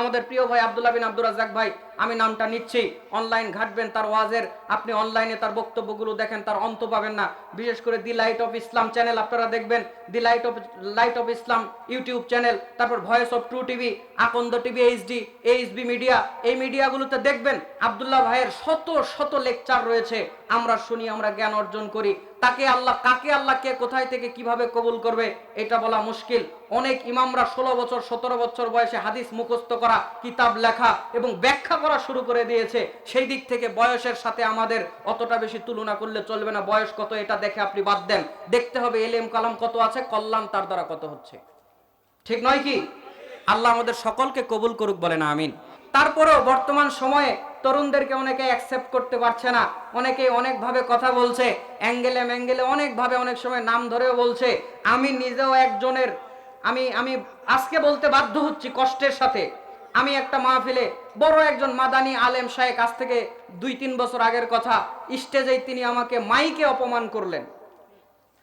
আমাদের প্রিয় ভাই আব্দুল্লাহ বিন আব্দুর রাজ্জাক ভাই, আমি নামটা নিচ্ছি। অনলাইন ঘাটবেন তার ওয়াজের। আপনি অনলাইনে তার বক্তব্যগুলো দেখেন, তার অন্ত পাবেন না। বিশেষ করে the light of Islam channel আপনারা দেখবেন। The light of light of Islam YouTube channel তারপর voice of true TV, Akanda TV, HD, HB media, এই মিডিয়াগুলোতে দেখবেন আব্দুল্লাহ ভাইয়ের শত শত লেকচার রয়েছে। আমরা শুনি, আমরা জ্ঞান অর্জন করি। তাকে আল্লাহ, কাকে আল্লাহ কে কোথায় থেকে কীভাবে কবুল করবে, এটা বলা মুশকিল। অনেক ইমামরা ষোলো বছর, সতেরো বছর বয়সে হাদিস মুখস্থ করা, কিতাব লেখা এবং ব্যাখ্যা করা শুরু করে দিয়েছে। সেই দিক থেকে বয়সের সাথে আমাদের অতটা বেশি তুলনা করলে চলবে না। বয়স কত এটা দেখে আপনি বাদ দেন। দেখতে হবে এলেম কালাম কত আছে, কল্যাণ তার দ্বারা কত হচ্ছে। ঠিক নয় কি? আল্লাহ আমাদের সকলকে কবুল করুক বলে না আমিন। তারপরেও বর্তমান সময়ে তরুণদেরকে অনেকে অ্যাকসেপ্ট করতে পারছে না। অনেকে অনেকভাবে কথা বলছে, অ্যাঙ্গেলে ম্যাঙ্গেলে অনেকভাবে অনেক সময় নাম ধরেও বলছে। আমি নিজেও একজনের, আমি আমি আজকে বলতে বাধ্য হচ্ছি কষ্টের সাথে। আমি একটা মাহফিলে বড় একজন মাদানি আলেম শাহেক আজ থেকে দুই, তিন বছর আগের কথা। স্টেজেই তিনি আমাকে মাইকে অপমান করলেন।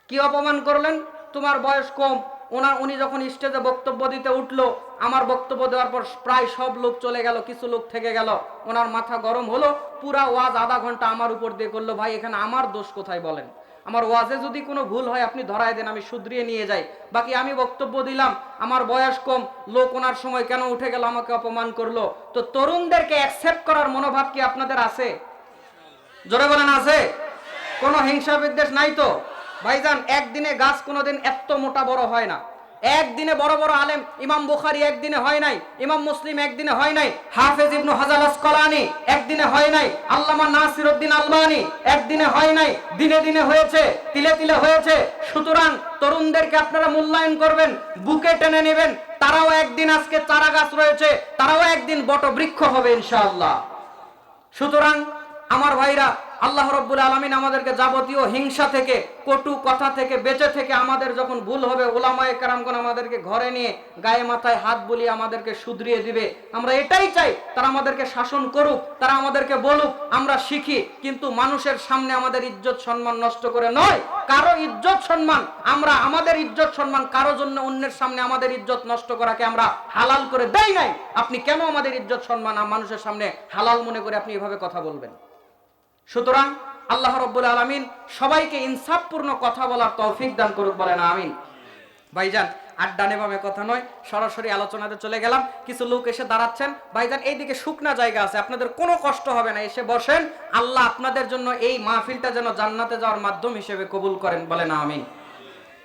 কি অপমান করলেন? তোমার বয়স কম ওনার উনি যখন স্টেজে বক্তব্য দিতে উঠল, আমার বক্তব্য দেওয়ার পর প্রায় সব লোক চলে গেল, কিছু লোক থেকে গেল। ওনার মাথা গরম হলো, পুরা ওয়াজ আধা ঘণ্টা আমার উপর দিয়ে করল, ভাই, এখানে আমার দোষ কোথায় বলেন? আমার ওয়াজে যদি কোনো ভুল হয়, আপনি ধরায় দেন, আমি শুধরিয়ে নিয়ে যাই। বাকি আমি বক্তব্য দিলাম, আমার বয়স কম, লোক ওনার সময় কেন উঠে গেল, আমাকে অপমান করল? তো তরুণদেরকে অ্যাকসেপ্ট করার মনোভাব কি আপনাদের আছে? জোরে বলেন, আছে? কোনো হিংসা বিদ্বেষ নাই তো? ভাইজান, একদিনে গাছ কোনোদিন এত মোটা বড় হয় না। একদিনে বড় বড় আলেম, ইমাম বুখারি একদিনে হয় নাই, ইমাম মুসলিম একদিনে হয় নাই, হাফেজ ইবনু হাজার আসকালানি একদিনে হয় নাই, আল্লামা নাসিরউদ্দিন আলবানি একদিনে হয় নাই, দিনে দিনে হয়েছে, তিলে তিলে হয়েছে। সুতরাং তরুণদেরকে আপনারা মূল্যায়ন করবেন, বুকে টেনে নেবেন, তারাও একদিন আজকে চারা গাছ রয়েছে, তারাও একদিন বটবৃক্ষ হবে ইনশাআল্লাহ। সুতরাং আমার ভাইরা আল্লাহ রব্বুল আলমিন আমাদেরকে যাবতীয় হিংসা থেকে, কটু কথা থেকে, বেঁচে থেকে আমাদের যখন ভুল হবে, ওলামায়ে কারামগণ আমাদেরকে ঘরে নিয়ে গায়ে মাথায় হাত বুলিয়ে আমাদেরকে শুধরিয়ে দিবে। আমরা এটাই চাই, তারা আমাদেরকে শাসন করুক, তারা আমাদেরকে বলুক, আমরা শিখি, কিন্তু মানুষের সামনে আমাদের ইজ্জত সম্মান নষ্ট করে নয়। কারও ইজ্জত সম্মান, আমরা আমাদের ইজ্জত সম্মান কারও জন্য অন্যের সামনে আমাদের ইজ্জত নষ্ট করাকে আমরা হালাল করে দেই নাই। আপনি কেন আমাদের ইজ্জত সম্মান মানুষের সামনে হালাল মনে করে আপনি এভাবে কথা বলবেন? সুতরাং আল্লাহ রব্বুল আলমিন সবাইকে ইনসাফপূর্ণ কথা বলার তৌফিক দান করুক বলেন, আমিন। ভাইজান, আড্ডা নেভাবে কথা নয়, সরাসরি আলোচনাতে চলে গেলাম। কিছু লোক এসে দাঁড়াচ্ছেন। ভাইজান, এইদিকে শুকনা জায়গা আছে, আপনাদের কোনো কষ্ট হবে না, এসে বসেন। আল্লাহ আপনাদের জন্য এই মাহফিলটা যেন জান্নাতে যাওয়ার মাধ্যম হিসেবে কবুল করেন বলেন, আমিন।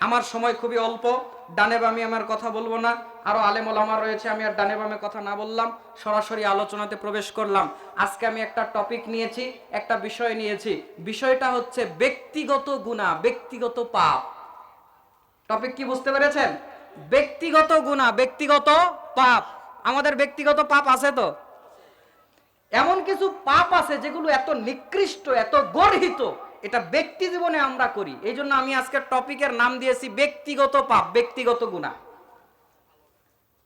আমার সময় খুবই অল্প, ডানে বামে আমার কথা বলব না। আরও আলেম ওলামা রয়েছে, আমি আর ডানে বামে কথা না বললাম। সরাসরি আলোচনাতে প্রবেশ করলাম। আজকে আমি একটা টপিক নিয়েছি, একটা বিষয় নিয়েছি। বিষয়টা হচ্ছে ব্যক্তিগত গুণা, ব্যক্তিগত পাপ। টপিক কি বুঝতে পেরেছেন? ব্যক্তিগত গুণা, ব্যক্তিগত পাপ। আমাদের ব্যক্তিগত পাপ আছে তো? এমন কিছু পাপ আছে যেগুলো এত নিকৃষ্ট, এত গর্হিত। এটা ব্যক্তি জীবনে আমরা করি। এই জন্য আমি আজকের টপিকের নাম দিয়েছি ব্যক্তিগত পাপ, ব্যক্তিগত গুণা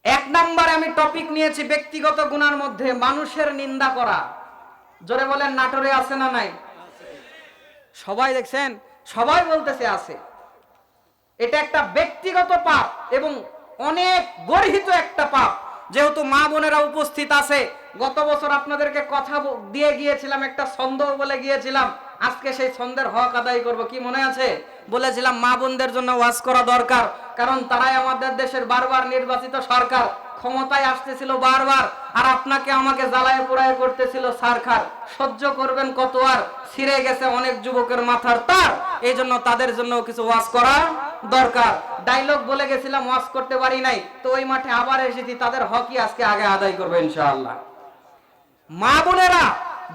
এক নম্বরে আমি টপিক নিয়েছি ব্যক্তিগত গুণার মধ্যে মানুষের নিন্দা করা। জোরে বলেন, নাটোরে আছে না নাই? সবাই দেখছেন? সবাই বলতেছে আছে। এটা একটা ব্যক্তিগত পাপ এবং অনেক গর্হিত একটা পাপ। যেহেতু মা বোনেরা উপস্থিত আছে, গত বছর আপনাদেরকে কথা দিয়ে গিয়েছিলাম, একটা সন্দেহ বলে গিয়েছিলাম। আজকে সেই ছন্দের হক আদায় করব, কি মনে আছে? বলেছিলাম, মা বোনদের জন্য ওয়াজ করা দরকার, কারণ তারাই আমাদের দেশের বারবার নির্বাচিত সরকার। ক্ষমতায় আসতেছিল বারবার, আর আপনাকে আমাকে জ্বালায় পোড়ায় করতেছিল সারখার সহ্য করবেন কত আর? ছিঁড়ে গেছে অনেক যুবকের মাথার তার। এই জন্য তাদের জন্য কিছু ওয়াজ করা দরকার। ডায়লগ বলে গেছিলাম, ওয়াজ করতে পারি নাই। তো ওই মাঠে আবার এসেছি, তাদের হকি আজকে আগে আদায় করব ইনশাআল্লাহ। মা বোনেরা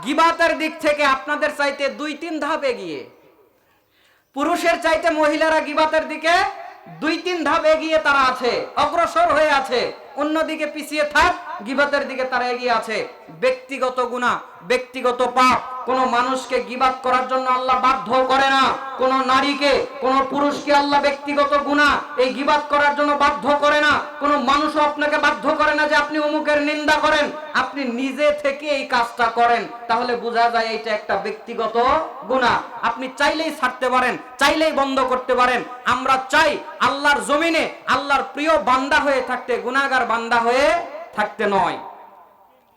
গিবাতের দিক থেকে আপনাদের চাইতে দুই তিন ধাপ এগিয়ে। পুরুষের চাইতে মহিলারা গিবাতের দিকে দুই তিন ধাপ এগিয়ে তারা আছে, অগ্রসর হয়ে আছে। অন্যদিকে পিছিয়ে থাক গিবাতের দিকে তারা এগিয়ে আছে। ব্যক্তিগত গুণা ব্যক্তিগত পাপ। কোন মানুষকে গিবাত করার জন্য আল্লাহ বাধ্য করে না। কোন নারীকে, কোন পুরুষকে আল্লাহ ব্যক্তিগত গুণা এই গিবাত করার জন্য বাধ্য করে না। কোন মানুষও আপনাকে বাধ্য করে না যে আপনি অমুকের নিন্দা করেন। আপনি নিজে থেকে এই কাজটা করেন। তাহলে বোঝা যায় এইটা একটা ব্যক্তিগত গুণা আপনি চাইলেই ছাড়তে পারেন, চাইলেই বন্ধ করতে পারেন। আমরা চাই আল্লাহর জমিনে আল্লাহর প্রিয় বান্দা হয়ে থাকতে, গুনাহগার বান্দা হয়ে থাকতে নয়।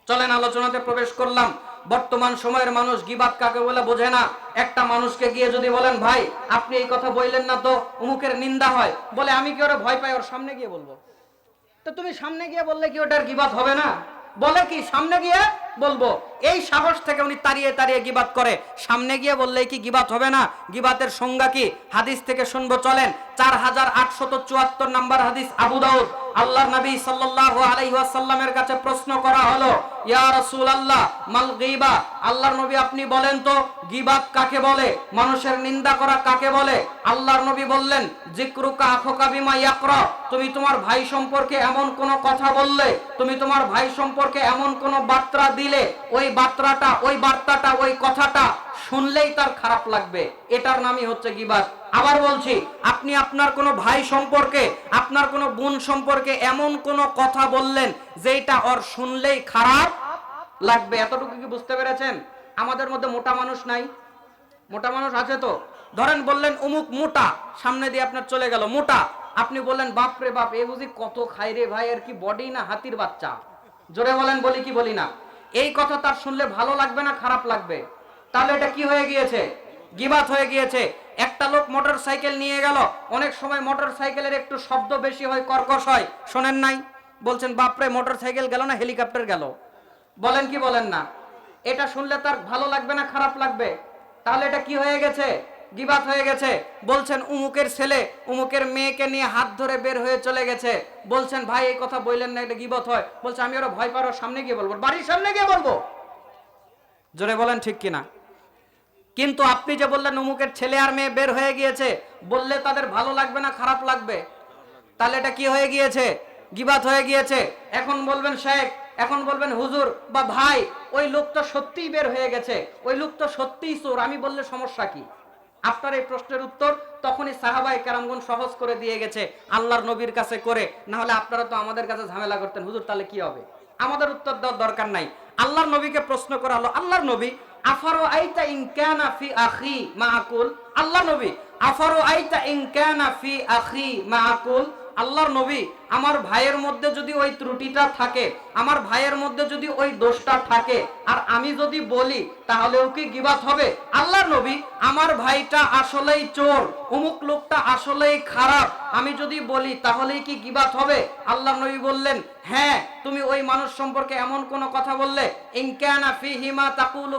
চলেন আলোচনাতে প্রবেশ করলাম। বর্তমান সময়ের মানুষ গিবাদ কাকে বলে বোঝে না। একটা মানুষকে গিয়ে যদি বলেন, ভাই, আপনি এই কথা বললেন না তো অমুকের নিন্দা হয়। বলে, আমি কি ওরা ভয় পাই ওর সামনে গিয়ে বলব? তো তুমি সামনে গিয়ে বললে কি ওটার গিবাদ হবে না? বলে কি, সামনে গিয়ে বলব। এই সাহস থেকে উনি তাড়িয়ে তাড়িয়ে গিবাত করে। সামনে গিয়ে বললে কি গিবাত হবে না? গিবাতের সংজ্ঞা কি? হাদিস থেকে শুনব, চলেন। চার হাজার আটশত চুয়াত্তর নাম্বার হাদিস, আবু দাউদ। আল্লাহর নবী সাল্লাল্লাহু আলাইহি ওয়াসাল্লামের কাছে প্রশ্ন করা হলো, ইয়া রাসূলুল্লাহ, মাল গীবা? আল্লাহর নবী আপনি বলেন তো গিবাত কাকে বলে? মানুষের নিন্দা করা কাকে বলে? আল্লাহর নবী বললেন, জিকরুকা আখোকা বিমা ইয়াকরা। তুমি তোমার ভাই সম্পর্কে এমন কোন কথা বললে? তুমি তোমার ভাই সম্পর্কে এমন কোন বার্তা দিলে? ওই বার্তাটা ওই বার্তাটা, ওই কথাটা শুনলেই তার খারাপ লাগবে। এটার নামই হচ্ছে গিবাত আবার বলছি, আপনি আপনার কোনো ভাই সম্পর্কে, আপনার কোনো বোন সম্পর্কে এমন কোনো কথা বললেন যেটা ওর শুনলেই খারাপ লাগবে? এতটুকু কি বুঝতে পেরেছেন? আমাদের মধ্যে মোটা মানুষ নাই। মোটা মানুষ আছে তো? ধরেন বললেন, অমুক মোটা, সামনে দিয়ে আপনার চলে গেল, মোটা। আপনি বললেন, বাপ রে বাপ, এ বুঝি কত খাই রে ভাই, এর কি বডি না হাতির বাচ্চা? জোরে বলেন, বলি কি বলি না? এই কথা তার শুনলে ভালো লাগবে না খারাপ লাগবে? তাহলে এটা কি হয়ে গিয়েছে? গিবাত হয়ে গিয়েছে। একটা লোক মোটর সাইকেল নিয়ে গেল। অনেক সময় মোটর সাইকেলের একটু শব্দ বেশি হয়, কর্কশ হয়। শোনেন নাই? বলছেন, বাপরে মোটর সাইকেল গেল না, হেলিকপ্টার গেল? বলেন কি বলেন না? এটা শুনলে তার ভালো লাগবে না, খারাপ লাগবে? তাহলে এটা কি হয়ে গেছে? গিবাত হয়ে গেছে। বলছেন, উমুকের ছেলে, উমুকের মেয়েকে নিয়ে হাত ধরে বের হয়ে চলে গেছে। বলছেন, ভাই, এই কথা বললেন না, এটা গিবত হয়। বলছে, আমি ওরা ভয় পারো সামনে গিয়ে বলব, বাড়ির সামনে গিয়ে বলব? জোরে বলেন ঠিক কিনা? কিন্তু আপনি যে বললেন উমুকের ছেলে আর মেয়ে বের হয়ে গিয়েছে, বললে তাদের ভালো লাগবে না, খারাপ লাগবে? তাহলে এটা কি হয়ে গিয়েছে? গিবাত হয়ে গিয়েছে? এখন বলবেন শেখ, এখন বলবেন হুজুর বা ভাই, ওই লোক তো সত্যিই বের হয়ে গেছে, ওই লোক তো সত্যিই চোর, আমি বললে সমস্যা কি? আপনার এই প্রশ্নের উত্তর তখনই সাহাবাই কেরামগুন সহজ করে দিয়ে গেছে, আল্লাহর নবীর কাছে করে না হলে আপনারা তো আমাদের কাছে ঝামেলা করতেন। হুজুর, তাহলে কি হবে? আমাদের উত্তর দেওয়ার দরকার নাই। আল্লাহর নবীকে প্রশ্ন করা হলো আল্লাহর নবী আফারো আইতা ইন কানা ফি আখি মা আকুল আল্লাহ নবী আফারো আইতা ইন কানা ফি আখি মা আকুল আল্লাহর নবী আমার ভাইয়ের মধ্যে যদি ওই ত্রুটিটা থাকে, আমার ভাইয়ের মধ্যে যদি ওই দোষটা থাকে, আর আমি যদি বলি, তাহলেও কি গিবাত হবে? আল্লাহর নবী, আমার ভাইটা আসলেই চোর, অমুক লোকটা আসলেই খারাপ। আমি যদি বলি, তাহলেই কি গিবাত হবে? আল্লাহ নবী বললেন হ্যাঁ তুমি ওই মানুষ সম্পর্কে এমন কোন কথা বললে মা তাকুলু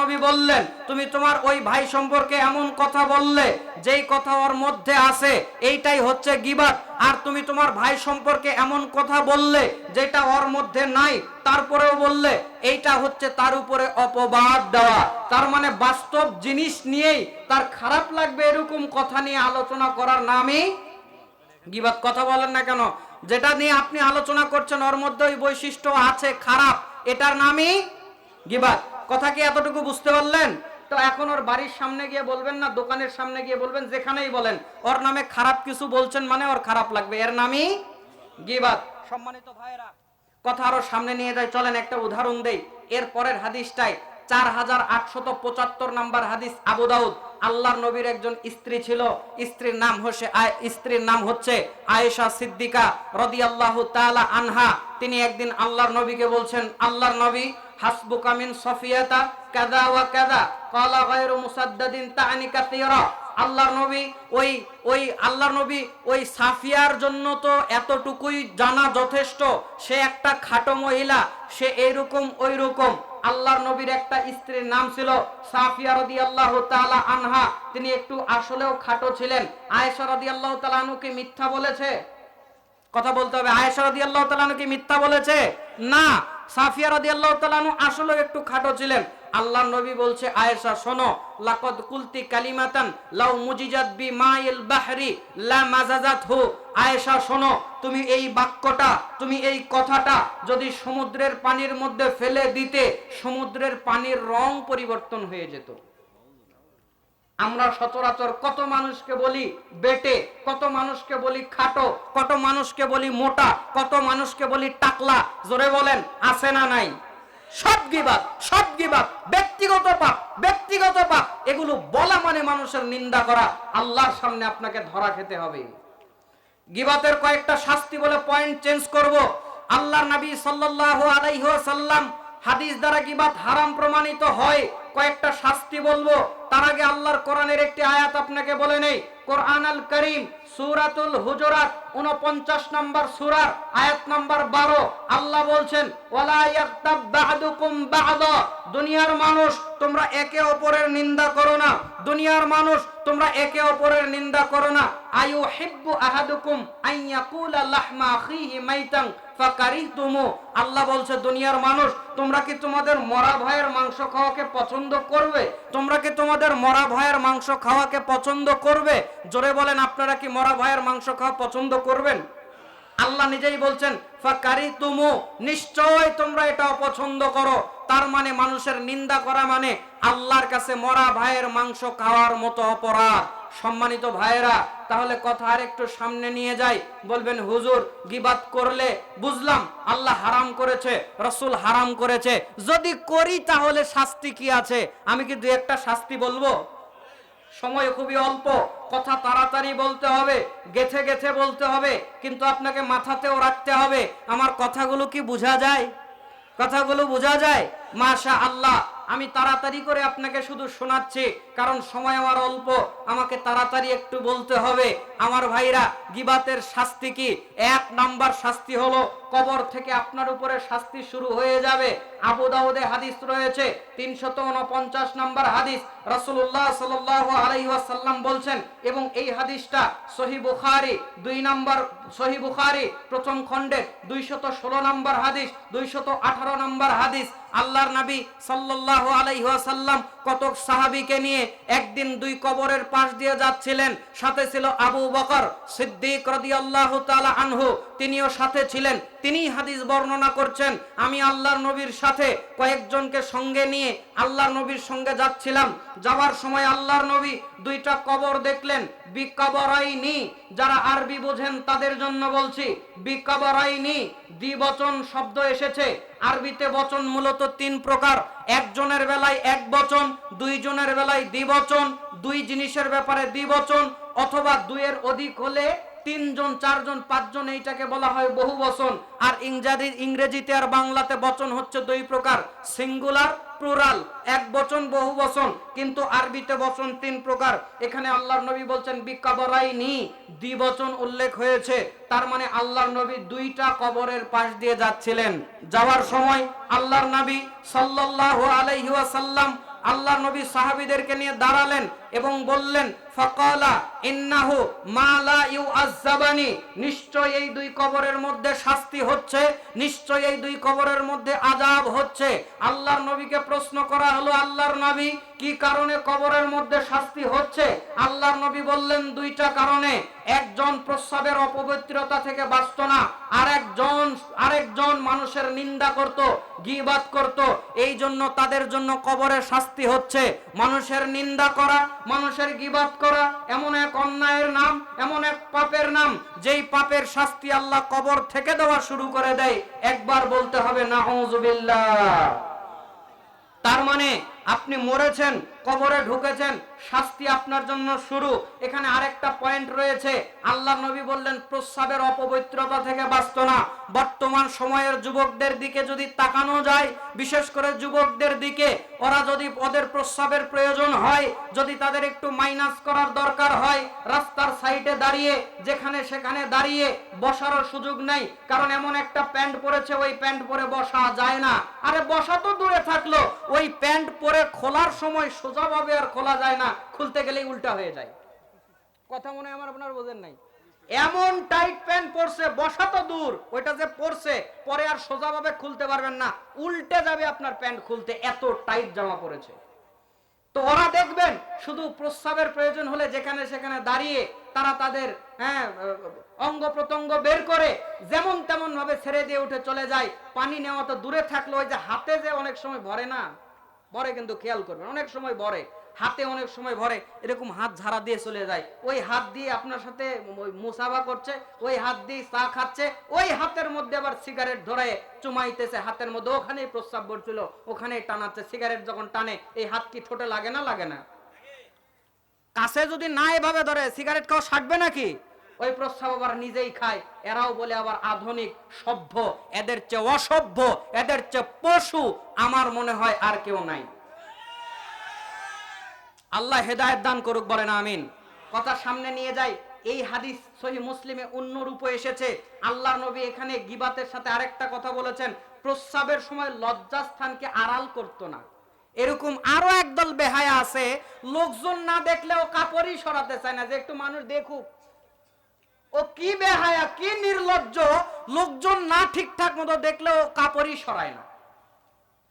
নবী বললেন, তুমি তোমার ওই ভাই সম্পর্কে এমন কথা বললে যেই কথা ওর মধ্যে আছে, এইটাই হচ্ছে গিবাত আর তুমি তোমার ভাই সম্পর্কে এমন কথা বললে, যেটা ওর মধ্যে নাই, তারপরেও বললে, এইটা হচ্ছে তার উপরে অপবাদ দেওয়া। তার মানে বাস্তব জিনিস নিয়েই তার খারাপ লাগবে এরকম কথা নিয়ে আলোচনা করার নামই গিবাত কথা বলেন না কেন? যেটা নিয়ে আপনি আলোচনা করছেন, ওর মধ্যে ওই বৈশিষ্ট্য আছে খারাপ, এটার নামই গিবাত কথা কি এতটুকু বুঝতে পারলেন? তো এখন ওর বাড়ির সামনে গিয়ে বলবেন না, দোকানের সামনে গিয়ে বলবেন, যেখানেই বলেন। ওর নামে খারাপ কিছু বলছেন মানে ওর খারাপ লাগবে। এর নামই গিবাত সম্মানিত ভাইয়েরা, কথা আরও সামনে নিয়ে যায়। চলেন একটা উদাহরণ দেই। এর পরের হাদিসটাই চার হাজার আটশত পঁচাত্তর নাম্বার হাদিস আবু দাউদ। আল্লাহর নবীর একজন স্ত্রী ছিল। স্ত্রীর নাম হচ্ছে স্ত্রীর নাম হচ্ছে আয়েশা সিদ্দিকা রদিয়াল্লাহু তাআলা আনহা। তিনি একদিন আল্লাহর নবীকে বলছেন, আল্লাহর নবী হাসবুকা মিন সফিয়াতা ওয়া ক্বালা গায়রু মুসাদ্দাদিন কাসীরা। আল্লাহর নবী ওই ওই আল্লাহর নবী ওই সাফিয়ার জন্য তো এতটুকুই জানা যথেষ্ট। সে একটা খাটো মহিলা, সে এইরকম ওই রকম আল্লাহর নবীর একটা স্ত্রীর নাম ছিল সাফিয়া রাদিয়াল্লাহু তাআলা আনহা। তিনি একটু আসলেও খাটো ছিলেন। আয়েশা রাদিয়াল্লাহু তাআলা আনহুকে মিথ্যা বলেছে? কথা বলতে হবে। আয়েশা রাদিয়াল্লাহু তাআলা কি মিথ্যা বলেছে? না। সাফিয়া রাদিয়াল্লাহু তাআলা আসলে একটু খাটো ছিলেন। আল্লাহ নবী বলছে, আয়েশা, শোনো, লাকদ কুলতি কালিমাতান লাউ মুজিজাত বি মাইল বাহরি লা মাজাজাত হু আয়েশা, শোনো, তুমি এই বাক্যটা, তুমি এই কথাটা যদি সমুদ্রের পানির মধ্যে ফেলে দিতে, সমুদ্রের পানির রং পরিবর্তন হয়ে যেত। আমরা সচরাচর কত মানুষকে বলি বেটে, কত মানুষকে বলি খাটো, কত মানুষকে বলি মোটা, কত মানুষকে বলি টাকলা, জোরে বলেন, আছে না নাই? সব গিবাদ সব গিবাদ ব্যক্তিগত পাপ ব্যক্তিগত পাপ, এগুলো বলা মানে মানুষের নিন্দা করা, আল্লাহর সামনে আপনাকে ধরা খেতে হবে। গিবাতের কয়েকটা শাস্তি বলে পয়েন্ট চেঞ্জ করব। আল্লাহর নবী সাল্লাল্লাহু আলাইহি ওয়াসাল্লাম হাদিস দ্বারা গিবাত হারাম প্রমাণিত হয়। কয়েকটা শাস্তি বলব। তার আগে আল্লাহর কোরআনের একটি আয়াত আপনাকে বলে নেই। কোরআন আল করিম, সূরাতুল হুজুরাত 49 নম্বর সুরার আয়াত নম্বর 12 আল্লাহ বলছেন দুনিয়ার মানুষ, তোমরা একে অপরের নিন্দা করো না। দুনিয়ার মানুষ, তোমরা একে অপরের নিন্দা করো না। লাহমা আখিহি ফাকারিহতুমু। আল্লাহ বলছে, দুনিয়ার মানুষ, তোমরা কি তোমাদের মরা ভাইয়ের মাংস খাওয়াকে পছন্দ করবে? তোমরা কি তোমাদের মরা ভাইয়ের মাংস খাওয়াকে পছন্দ করবে? জোরে বলেন, আপনারা কি মরা ভাইয়ের মাংস খাওয়া পছন্দ করবেন? আল্লাহ নিজেই বলছেন ফাকারি তুমু নিশ্চয় তোমরা এটা অপছন্দ করো। তার মানে মানুষের নিন্দা করা মানে আল্লাহর কাছে মরা ভাইয়ের মাংস খাওয়ার মতো অপরাধ। সম্মানিত ভাইয়েরা, তাহলে কথা আর একটু সামনে নিয়ে যাই। বলবেন, হুজুর, গিবাত করলে বুঝলাম আল্লাহ হারাম করেছে, রসুল হারাম করেছে। যদি করি তাহলে শাস্তি কি আছে? আমি কি দু একটা শাস্তি বলব? সময় খুবই অল্প, কথা তাড়াতাড়ি বলতে হবে, গেছে গেছে বলতে হবে, কিন্তু আপনাকে মাথাতেও রাখতে হবে। আমার কথাগুলো কি বোঝা যায়? কথাগুলো বোঝা যায়? মাশা আল্লাহ আমি তাড়াতাড়ি করে আপনাকে শুধু শোনাচ্ছি, কারণ সময় আমার অল্প। আমাকে তাড়াতাড়ি একটু বলতে হবে, আমার ভাইরা, গিবাতের শাস্তি কি? এক নাম্বার শাস্তি হলো, কবর থেকে আপনার উপরে শাস্তি শুরু হয়ে যাবে। আবু দাউদে হাদিস রয়েছে, তিনশত উনপঞ্চাশ নাম্বার হাদিস। রাসূলুল্লাহ সাল্লাল্লাহু আলাইহি ওয়াসাল্লাম বলছেন, এবং এই হাদিসটা সহি বুখারী, দুই নাম্বার, সহি বুখারী, প্রথম খণ্ডে দুইশত ষোলো নাম্বার হাদিস, দুইশত আঠারো নাম্বার হাদিস। আল্লাহর নবী সাল্লাল্লাহু আলাইহি ওয়াসাল্লাম কতক সাহাবীকে নিয়ে একদিন দুই কবরের পাশ দিয়ে যাচ্ছিলেন। সাথে ছিল আবু বকর সিদ্দিক রাদিয়াল্লাহু তাআলা আনহু, তিনিও সাথে ছিলেন। তিনি হাদিস বর্ণনা করছেন, আমি আল্লাহর নবীর সাথে কয়েকজনকে সঙ্গে নিয়ে আল্লাহর নবীর সঙ্গে যাচ্ছিলাম। যাওয়ার সময় আল্লাহর নবী দুইটা কবর দেখলেন, বিকবরাইনি, যারা আরবি বোঝেন তাদের জন্য বলছি, বিকবরাইনি, দ্বিবচন শব্দ এসেছে। আরবিতে বচন মূলত তিন প্রকার, একজনের বেলায় এক বচন, দুইজনের বেলায় দ্বিবচন, দুই জিনিসের ব্যাপারে দ্বিবচন, অথবা দুইয়ের অধিক হলে তিনজন, চারজন, পাঁচজন এইটাকে বলা হয় বহু বচন আর ইংরাজি, ইংরেজিতে আর বাংলাতে বচন হচ্ছে দুই প্রকার, সিঙ্গুলার, প্লুরাল। এক বচন বহু বচন কিন্তু আরবিতে বচন তিন প্রকার। এখানে আল্লাহর নবী বলছেন বিকাবরাইনি দ্বিবচন উল্লেখ হয়েছে। তার মানে আল্লাহর নবী দুইটা কবরের পাশ দিয়ে যাচ্ছিলেন। যাওয়ার সময় আল্লাহর নবী সাল্লাল্লাহু আলাইহি ওয়াসাল্লাম আল্লাহর নবী সাহাবীদেরকে নিয়ে দাঁড়ালেন এবং বললেন ফাকালা ইন্নাহু মা লা ইউআজ্জাবানি। নিশ্চয় এই দুই কবরের মধ্যে শাস্তি হচ্ছে, নিশ্চয় এই দুই কবরের মধ্যে আযাব হচ্ছে। আল্লাহর নবীকে প্রশ্ন করা হলো, আল্লাহর নবী কি কারণে কবরের মধ্যে শাস্তি হচ্ছে? আল্লাহর নবী বললেন, দুইটা কারণে। একজন প্রস্রাবের অপবিত্রতা থেকে বাঁচত না, আরেকজন আরেকজন মানুষের নিন্দা করত গিবাত করত। এই জন্য তাদের জন্য কবরে শাস্তি হচ্ছে। মানুষের নিন্দা করা, মানুষের গিবাত করা এমন এক অন্যায়ের নাম, এমন এক পাপের নাম, যেই পাপের শাস্তি আল্লাহ কবর থেকে দেওয়া শুরু করে দেয়, একবার বলতে হবে না তার মানে আপনি মরেছেন, কবরে ঢুকেছেন শাস্তি আপনার জন্য শুরু। এখানে আরেকটা পয়েন্ট রয়েছে। আল্লাহ নবী বললেন, প্রস্রাবের অপবিত্রতা থেকে বাঁচত না। বর্তমান সময়ের যুবকদের দিকে যদি তাকানো যায়, বিশেষ করে যুবকদের দিকে, ওরা যদি ওদের প্রস্রাবের প্রয়োজন হয়, যদি তাদের একটু মাইনাস করার দরকার হয়, রাস্তার সাইডে দাঁড়িয়ে, যেখানে সেখানে দাঁড়িয়ে বসারও সুযোগ নেই। কারণ এমন একটা প্যান্ট পরেছে ওই প্যান্ট পরে বসা যায় না। আরে বসা তো দূরে থাকল। ওই প্যান্ট পরে খোলার সময় সোজাভাবে আর খোলা যায় না। খুলতে গেলেই উল্টা হয়ে যায়। কথা মনে আমার আপনার বোঝেন নাই। এমন টাইট প্যান্ট পরছে, বসা তো দূর, ওইটা যে পরছে, পরে আর সোজাভাবে খুলতে পারবেন না। উল্টে যাবে আপনার প্যান্ট খুলতে, এত টাইট জামা পরেছে। তো ওরা দেখবেন, শুধু প্রস্রাবের প্রয়োজন হলে যেখানে সেখানে দাঁড়িয়ে তারা তাদের হ্যাঁ অঙ্গ প্রত্যঙ্গ বের করে, যেমন তেমন ভাবে ছেড়ে দিয়ে উঠে চলে যায়। পানি নেওয়া তো দূরে থাকল, ওই যে হাতে যে অনেক সময় ভরে না, ভরে কিন্তু খেয়াল করবেন, অনেক সময় ভরে। হাতে অনেক সময় ভরে, এরকম হাত ঝাড়া দিয়ে চলে যায়। ওই হাত দিয়ে আপনার সাথে মুসাফা করছে, ওই হাত দিয়ে চা খাচ্ছে, ওই হাতের মধ্যে আবার সিগারেট ধরে চুমাইতেছে, হাতের মধ্যে। ওখানেই প্রস্রাব পড়ছিল ওখানেই টানাচ্ছে, সিগারেট যখন টানে, এই হাত কি ঠোঁটে লাগে না লাগে না? কাছে যদি না এভাবে ধরে, সিগারেট খাওয়া সাটবে নাকি? ওই প্রস্রাব আবার নিজেই খায়। এরাও বলে আবার আধুনিক, সভ্য, এদের চেয়ে অসভ্য, এদের চেয়ে পশু, আমার মনে হয় আর কেউ নাই। আল্লাহ হেদায়েত দান করুক বলেন, আমিন। কথা সামনে নিয়ে যাই, এই হাদিস সহি মুসলিমে অন্য রূপে এসেছে। আল্লাহ নবী এখানে গিবাতের সাথে আরেকটা কথা বলেছেন, প্রস্রাবের সময় লজ্জাস্থানকে আড়াল করতো না। এরকম আরও একদল বেহায়া আছে, লোকজন না দেখলেও কাপড়ই সরাতে চায় না যে একটু মানুষ দেখুক। ও কি বেহায়া, কি নির্লজ্জ, লোকজন না ঠিকঠাক মতো দেখলেও কাপড়ই সরায় না।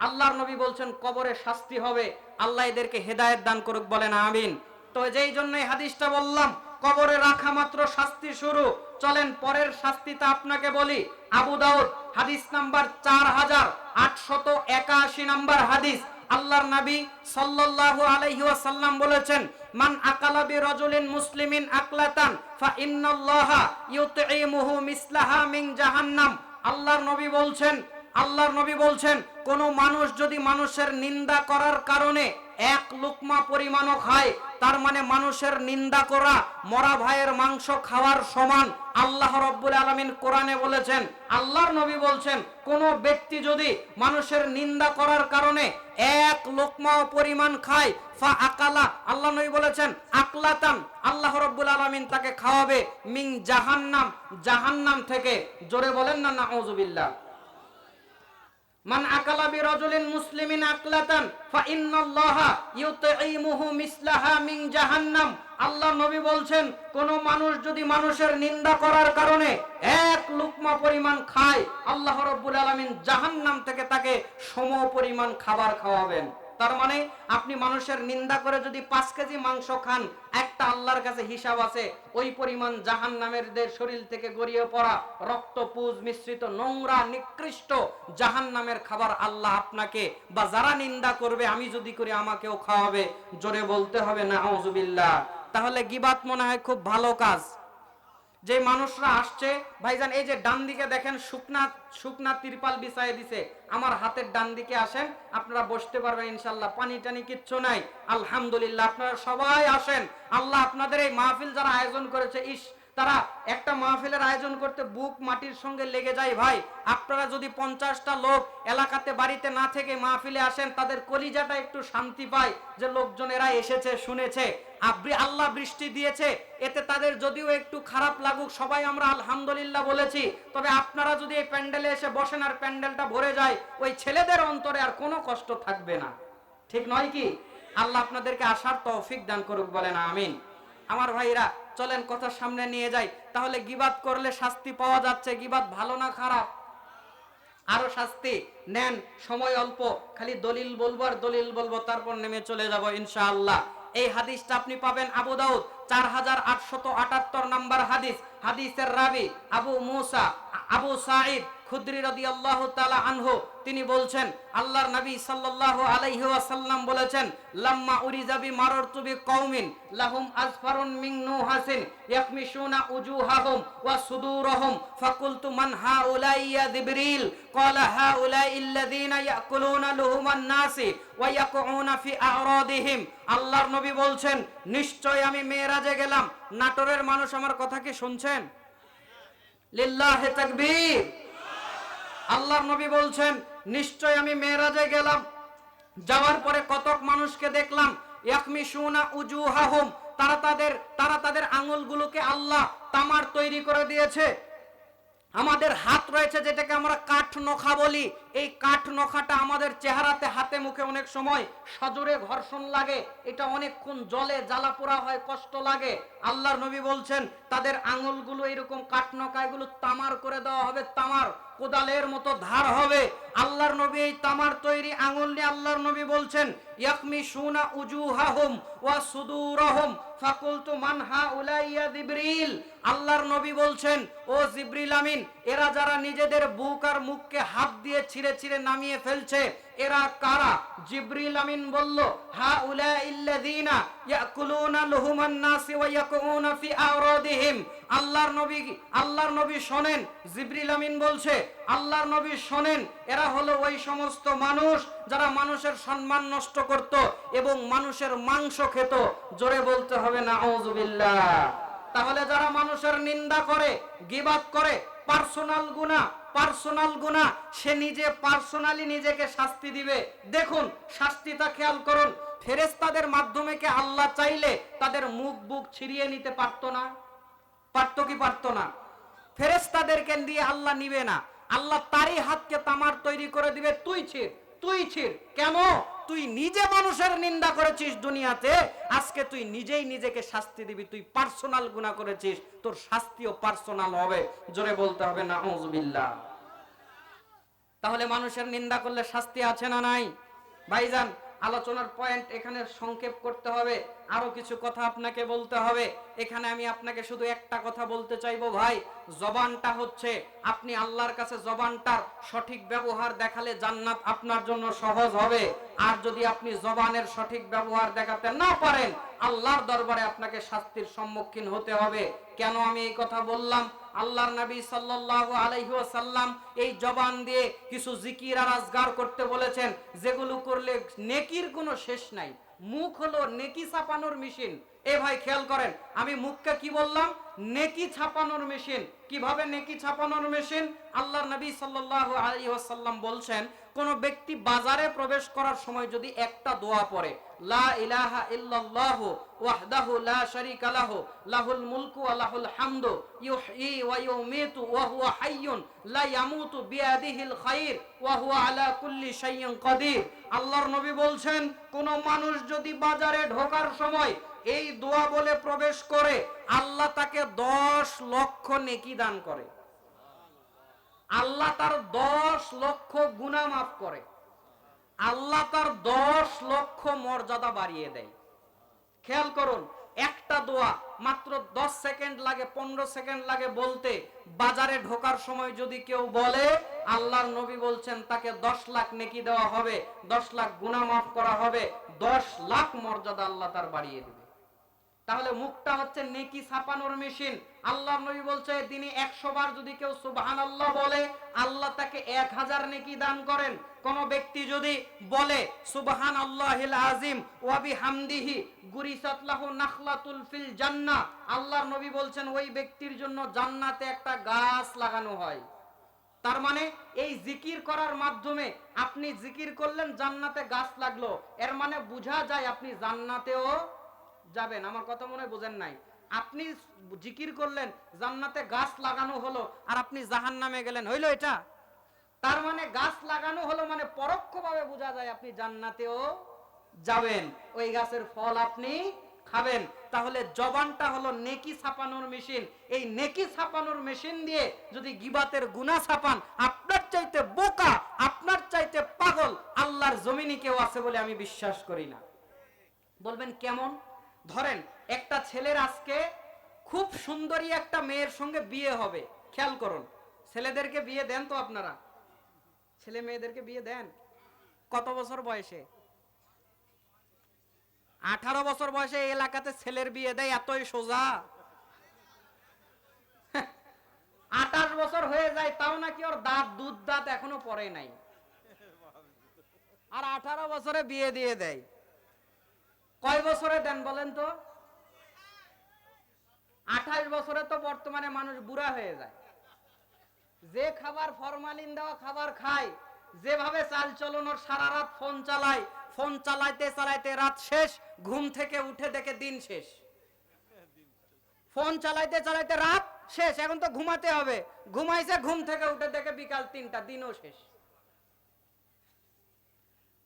আল্লাহর নবী বলছেন, কবরে শাস্তি হবে, আল্লাহ এদেরকে হেদায়েত দান করুক, বলেন আমিন। তো যেই জন্য এই হাদিসটা বললাম, কবরে রাখা মাত্র শাস্তি শুরু। চলেন, পরের শাস্তিটা আপনাকে বলি। আবু দাউদ, হাদিস নাম্বার চার হাজার আটশত একাশি নাম্বার হাদিস। আল্লাহর নবী সাল্লাল্লাহু আলাইহি ওয়াসাল্লাম বলেছেন, মান আকালা বি রাজুলিন মুসলিমিন আকলাতান, ফা ইন্নাল্লাহা ইউতঈমুহু মিসলাহা মিন জাহান্নাম। আল্লাহর নবী বলছেন আল্লাহর নবী বলছেন, কোন মানুষ যদি মানুষের নিন্দা করার কারণে এক লুকমা পরিমাণও খায়, তার মানে মানুষের নিন্দা করা মরা ভাইয়ের মাংস খাওয়ার সমান আল্লাহ রব্বুল আলমিন কোরআনে বলেছেন। আল্লাহর নবী বলছেন, কোন ব্যক্তি যদি মানুষের নিন্দা করার কারণে এক লোকমা পরিমাণ খায়, ফা আকালা আল্লাহ নবী বলেছেন, আকলাতান, আল্লাহ রব্বুল আলমিন তাকে খাওয়াবে মিং জাহান্নাম জাহান্নাম থেকে, জোরে বলেন না, নাউজুবিল্লাহ। মান আকালা বিরাজুলিন মুসলিমিন আকলাতান, ফা ইন্নাল্লাহা ইউতঈমুহু মিসলাহা মিন জাহান্নাম। আল্লাহ নবী বলছেন, কোন মানুষ যদি মানুষের নিন্দা করার কারণে এক লুকমা পরিমাণ খায়, আল্লাহ রাব্বুল আলামিন জাহান্নাম থেকে তাকে সম পরিমাণ খাবার খাওয়াবেন। তার মানে আপনি মানুষের নিন্দা করে যদি পাঁচ কেজি মাংস খান, একটা আল্লাহর কাছে হিসাব আছে, ওই পরিমাণ জাহান নামের শরীর থেকে গড়িয়ে পড়া রক্ত পুজ মিশ্রিত নোংরা নিকৃষ্ট জাহান নামের খাবার আল্লাহ আপনাকে, বা যারা নিন্দা করবে, আমি যদি করি আমাকেও খাওয়াবে। জোরে বলতে হবে না তাহলে গিবাত মনে হয় খুব ভালো কাজ। যে মানুষরা আসছে, ভাইজান, এই যে ডান দিকে দেখেন শুকনা শুকনা তিরপাল বিছায় দিছে। আমার হাতের ডান দিকে আসেন, আপনারা বসতে পারবেন ইনশাল্লাহ, পানি টানি কিচ্ছু নাই। আলহামদুলিল্লাহ, আপনারা সবাই আসেন। আল্লাহ আপনাদের এই মাহফিল যারা আয়োজন করেছে, ইস তারা একটা মাহফিলের আয়োজন করতে বুক মাটির সঙ্গে লেগে যায়। ভাই, আপনারা যদি পঞ্চাশটা লোক এলাকাতে, বাড়িতে না থেকে মাহফিলে আসেন, তাদের কলিজাটা একটু শান্তি পায় যে লোকজনেরা এসেছে, শুনেছে। আব্রি আল্লাহ বৃষ্টি দিয়েছে, এতে তাদের যদিও একটু খারাপ লাগুক, সবাই আমরা আলহামদুলিল্লাহ বলেছি। তবে আপনারা যদি এই প্যান্ডেলে এসে বসেন আর প্যান্ডেলটা ভরে যায়, ওই ছেলেদের অন্তরে আর কোনো কষ্ট থাকবে না। ঠিক নয় কি? আল্লাহ আপনাদেরকে আসার তৌফিক দান করুক বলেন, আমিন। আমার ভাইরা চলেন, কথা সামনে নিয়ে যাই। তাহলে গিবাদ করলে শাস্তি পাওয়া যাচ্ছে, গিবাদ ভালো না খারাপ? আরও শাস্তি, নেন, সময় অল্প। খালি দলিল বলব আর দলিল বলব, তারপর নেমে চলে যাব ইনশাআল্লাহ। এই হাদিসটা আপনি পাবেন আবু দাউদ চার হাজার আটশত আটাত্তর নাম্বার হাদিস। হাদিসের রাবি আবু মুসা, আবু সাঈদ খুদ্রি রাদিয়াল্লাহু তাআলা আনহু, তিনি বলছেন, আল্লাহর নবী ওয়াসাল্লাম বলেছেন, লাম্মা উরিজা বি মারারতু বি কওমিন লাহুম আজফারুন মিন নুহাসিন ইয়াকমিশুনা উজুহাহুম ওয়া মান ইয়া ইয়াকুলুনা লুহুমান নাসি ওয়া ফি আরাদিহিম। আল্লাহর নবী বলছেন, নিশ্চয় আমি মেরাজে গেলাম, নাটোরের মানুষ আমার কথা কি শুনছেন? লিল্লাহে তাকবীর। আল্লাহর নবী বলছেন, নিশ্চয় আমি মেরাজে গেলাম। যাওয়ার পরে কতক মানুষকে দেখলাম ইয়াকমিশুনা উজুহাহুম। তারা তাদের তারা তাদের আঙুলগুলোকে আল্লাহ তামার তৈরি করে দিয়েছে। আমাদের হাত রয়েছে যেটাকে আমরা কাঠ নখা বলি। এই কাঠ নখাটা আমাদের চেহারাতে, হাতে মুখে অনেক সময় সজোরে ঘর্ষণ লাগে। এটা অনেকক্ষণ জলে জ্বালা পোড়া হয়, কষ্ট লাগে। আল্লাহর নবী বলছেন, তাদের আঙুলগুলো এরকম নখা তামার করে দেওয়া হবে, তামার কোদালের মতো ধার হবে। আল্লাহর নবী এই তামার তৈরি আঙুল নিয়ে আল্লাহর নবী বলছেন ইয়াকমি সুনা উজুহাহুম ওয়া সুদুরহুম, ফাকুলতু মান হাউলাইয়া জিবরিল। আল্লাহর নবী বলছেন, ও জিবরিল আমিন, এরা যারা নিজেদের বুক আর মুখকে হাত দিয়ে ছিঁড়ে ছিঁড়ে নামিয়ে ফেলছে এরা কারা? জিবরিল আমিন বলল হা উলা ইল্লাযিনা ইয়াকুলুনা লুহুমান নাসি ওয়া ইয়াকুউনা ফি আওরাদিহিম। আল্লাহর নবী আল্লাহর নবী শোনেন, জিবরিল আমিন বলছে, আল্লাহর নবী শোনেন, এরা হলো ওই সমস্ত মানুষ যারা মানুষের সম্মান নষ্ট করত এবং মানুষের মাংস খেত। জোরে বলতে হবে না আউযুবিল্লাহ তাহলে যারা মানুষের নিন্দা করে, গিবাদ করে, পার্সোনাল গুণা পার্সোনাল গুণা সে নিজে পার্সোনালি নিজেকে শাস্তি দিবে। দেখুন, শাস্তিটা খেয়াল করুন ফেরেস্তাদের মাধ্যমে কে আল্লাহ চাইলে তাদের মুখ বুক ছিড়িয়ে নিতে পারত না? পারত কি পারত না? ফেরেস্তাদেরকে দিয়ে আল্লাহ নিবে না? আল্লাহ তারই হাতকে তামার তৈরি করে দিবে। তুই ছিড় তুই ছিড়। কেন? তুই নিজে মানুষের নিন্দা করেছিস দুনিয়াতে, আজকে তুই নিজেই নিজেকে শাস্তি দিবি, তুই পার্সোনাল গুণা করেছিস, তোর শাস্তিও পার্সোনাল হবে। জোরে বলতে হবে না বিল্লাহ তাহলে মানুষের নিন্দা করলে শাস্তি আছে না নাই? ভাইজান, আলোচনার পয়েন্ট এখানে সংক্ষেপ করতে হবে। আরও কিছু কথা আপনাকে বলতে হবে। এখানে আমি আপনাকে শুধু একটা কথা বলতে চাইব ভাই। জবানটা হচ্ছে, আপনি আল্লাহর কাছে জবানটার সঠিক ব্যবহার দেখালে জান্নাত আপনার জন্য সহজ হবে। আর যদি আপনি জবানের সঠিক ব্যবহার দেখাতে না পারেন, আল্লাহর দরবারে আপনাকে শাস্তির সম্মুখীন হতে হবে। কেন আমি এই কথা বললাম? আল্লাহর নবী সাল্লাল্লাহু আলাইহি ওয়াসাল্লাম এই জবান দিয়ে কিছু জিকির আর আজগার করতে বলেছেন। যেগুলো করলে নেকির কোনো শেষ নাই। মুখ হলো নেকি ছাপানোর মেশিন। এ ভাই খেয়াল করেন, আমি মুখকে কি বললাম? নেকি ছাপানোর মেশিন। কীভাবে নেকি ছাপানোর মেশিন? আল্লাহ নবী সাল্লাল্লাহু আলী ওয়াসাল্লাম বলছেন, কোন ব্যক্তি বাজারে প্রবেশ করার সময় যদি একটা দোয়া পড়ে, লা ইলাহা ইল্লাল্লাহু ওয়াহদাহু লা শারীকা লাহু, লাহুল মুলকু ওয়া লাহুল হামদু, ইউহয়ি ওয়া ইউমীতু ওয়া হুয়া হাইয়ুন, লা ইয়ামুতু বিয়াদিহিল খায়র ওয়া হুয়া আলা কুল্লি শাইইন কাদির। আল্লাহর নবী বলছেন, কোন মানুষ যদি বাজারে ঢোকার সময় এই দোয়া বলে প্রবেশ করে, আল্লাহ তাকে দশ লক্ষ নেকি দান করে। আল্লাহ তার দশ লক্ষ গুণা মাফ করে। আল্লাহ তার দশ লক্ষ মর্যাদা বাড়িয়ে দেয়। খেয়াল করুন, একটা দোয়া মাত্র দশ সেকেন্ড লাগে, পনেরো সেকেন্ড লাগে বলতে, বাজারে ঢোকার সময় যদি কেউ বলে, আল্লাহর নবী বলছেন তাকে দশ লাখ নেকি দেওয়া হবে, দশ লাখ গুণা মাফ করা হবে, দশ লাখ মর্যাদা আল্লাহ তার বাড়িয়ে দেবে। তাহলে মুখটা হচ্ছে নেকি ছাপানোর মেশিন। আল্লাহ নবী বলছে তিনি একশো বার যদি কেউ সুবহান আল্লাহ বলে, আল্লাহ তাকে এক হাজার নেকি দান করেন। কোন ব্যক্তি যদি বলে সুবহান আল্লাহিল আজিম ওয়াবি হামদিহি গুরিসাতলাহু নাখলাতুল ফিল জান্নাহ, আল্লাহর নবী বলছেন, ওই ব্যক্তির জন্য জান্নাতে একটা গাছ লাগানো হয়। তার মানে এই জিকির করার মাধ্যমে আপনি জিকির করলেন, জান্নাতে গাছ লাগল। এর মানে বোঝা যায় আপনি জান্নাতেও যাবেন। আমার কথা মনে বোঝেন নাই। আপনি জিকির করলেন, জান্নাতে গাছ লাগানো হলো, আর আপনি জাহান নামে গেলেন। হইল এটা? তার মানে গাছ লাগানো হলো মানে পরোক্ষভাবে বোঝা যায় আপনি জান্নাতেও যাবেন। ওই গাছের ফল আপনি খাবেন। তাহলে জবানটা হলো নেকি ছাপানোর মেশিন। এই নেকি ছাপানোর মেশিন দিয়ে যদি গিবাতের গুণা ছাপান, আপনার চাইতে বোকা, আপনার চাইতে পাগল, আল্লাহর জমিনে কেউ আছে বলে আমি বিশ্বাস করি না। বলবেন কেমন? ধরেন একটা ছেলের আজকে খুব সুন্দরী একটা মেয়ের সঙ্গে বিয়ে হবে। খেয়াল করুন। ছেলেদেরকে বিয়ে দেন তো আপনারা। ছেলে মেয়েদেরকে বিয়ে দেন? কত বছর বয়সে? আঠারো বছর বয়সে এলাকাতে ছেলের বিয়ে দেয়, এতই সোজা? আঠাশ বছর হয়ে যায়, তাও নাকি ওর দাঁত, দুধ দাঁত এখনও পরে নাই। আর আঠারো বছরে বিয়ে দিয়ে দেয়। কয় বছরে দেন বলেন তো? আঠাশ বছরে তো বর্তমানে মানুষ বুড়া হয়ে যায়। যে খাবার ফরমালিন দেওয়া খাবার খায়, যেভাবে চাল চলন ওর সারা রাত ফোন চালায়, ফোন চালাইতে চালাইতে রাত শেষ, ঘুম থেকে উঠে দেখে দিন শেষ। ফোন চালাইতে চালাইতে রাত শেষ, এখন তো ঘুমাতে হবে। ঘুমাইছে, ঘুম থেকে উঠে দেখে বিকাল তিনটা, দিনও শেষ।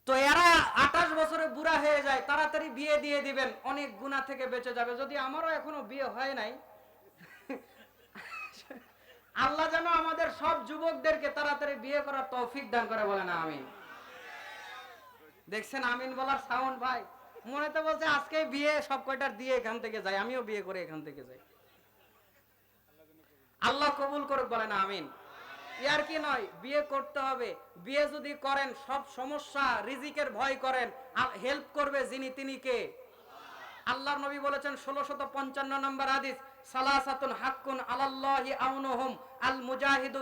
তো এরা আঠাশ বছরে বুড়া হয়ে যায়, তাড়াতাড়ি বিয়ে দিয়ে দিবেন, অনেক গুণা থেকে বেঁচে যাবে। যদি আমারও এখনও বিয়ে হয় নাই আল্লাহ যেন আমাদের সব যুবকদেরকে তাড়াতাড়ি বিয়ে করার তৌফিক দান করে বলে না আমিন। দেখছেন আমিন বলার সাউন্ড ভাই? মনে তো বলছে আজকে বিয়ে সব কয়টার দিয়ে এখান থেকে যাই আমিও বিয়ে করে এখান থেকে যাই। আল্লাহ কবুল করুক বলে না আমিন। ইয়ার কি নয়, বিয়ে করতে হবে। বিয়ে যদি করেন, সব সমস্যা, রিজিকের ভয় করেন হেল্প করবে যিনি, তিনি কে? আল্লাহর নবী বলেছেন, ষোলোশত পঞ্চান্ন নম্বর হাদিস সালাসাতুন হাক্কুন আলাল্লাহি আউনুহুম আল মুজাহিদু